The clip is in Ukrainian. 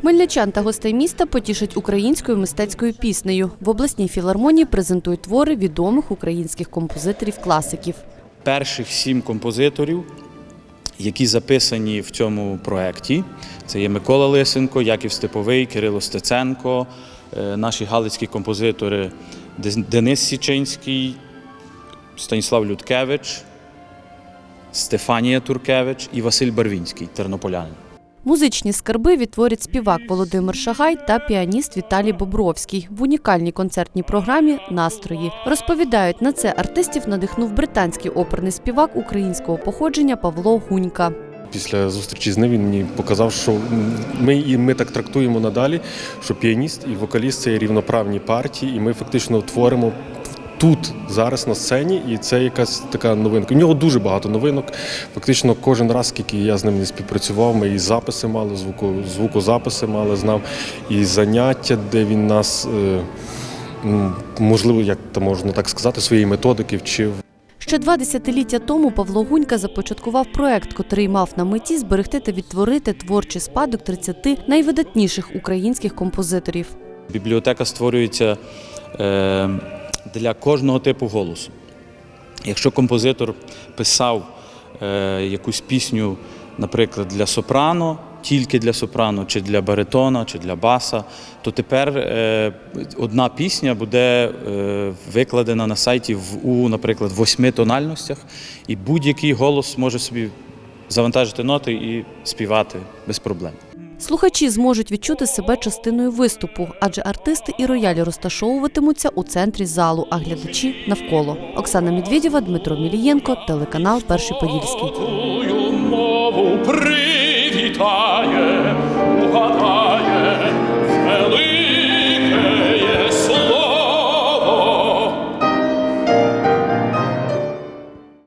Хмельничан та гостей міста потішать українською мистецькою піснею. В обласній філармонії презентують твори відомих українських композиторів-класиків. перших сім композиторів, які записані в цьому проєкті. Це є Микола Лисенко, Яків Степовий, Кирило Стеценко, е, наші галицькі композитори Денис Січинський, Станіслав Людкевич, Стефанія Туркевич і Василь Барвінський, тернополянин. Музичні скарби відтворять співак Володимир Шагай та піаніст Віталій Бобровський в унікальній концертній програмі Настрої. Розповідають, на це артистів надихнув британський оперний співак українського походження Павло Гунька. Після зустрічі з ним він мені показав, що ми і ми так трактуємо надалі, що піаніст і вокаліст це рівноправні партії, і ми фактично творимо тут зараз на сцені, і це якась така новинка. У нього дуже багато новинок. Фактично, кожен раз, скільки я з ним не співпрацював, ми і записи мали, звуку, звукозаписи мали, знав, і заняття, де він нас. е, Можливо, як то можна так сказати, своєї методики вчив. Ще два десятиліття тому Павло Гунька започаткував проект, котрий мав на меті зберегти та відтворити творчий спадок 30 найвидатніших українських композиторів. Бібліотека створюється е, для кожного типу голосу. Якщо композитор писав е, якусь пісню, наприклад, для сопрано, тільки для сопрано, чи для баритона, чи для баса, то тепер е, одна пісня буде е, викладена на сайті в, у, наприклад, восьми тональностях, і будь-який голос може собі завантажити ноти і співати без проблем. Слухачі зможуть відчути себе частиною виступу, адже артисти і роялі розташовуватимуться у центрі залу, а глядачі навколо. Оксана Медведєва, Дмитро Мілієнко, телеканал Перший Подільський. Привітає,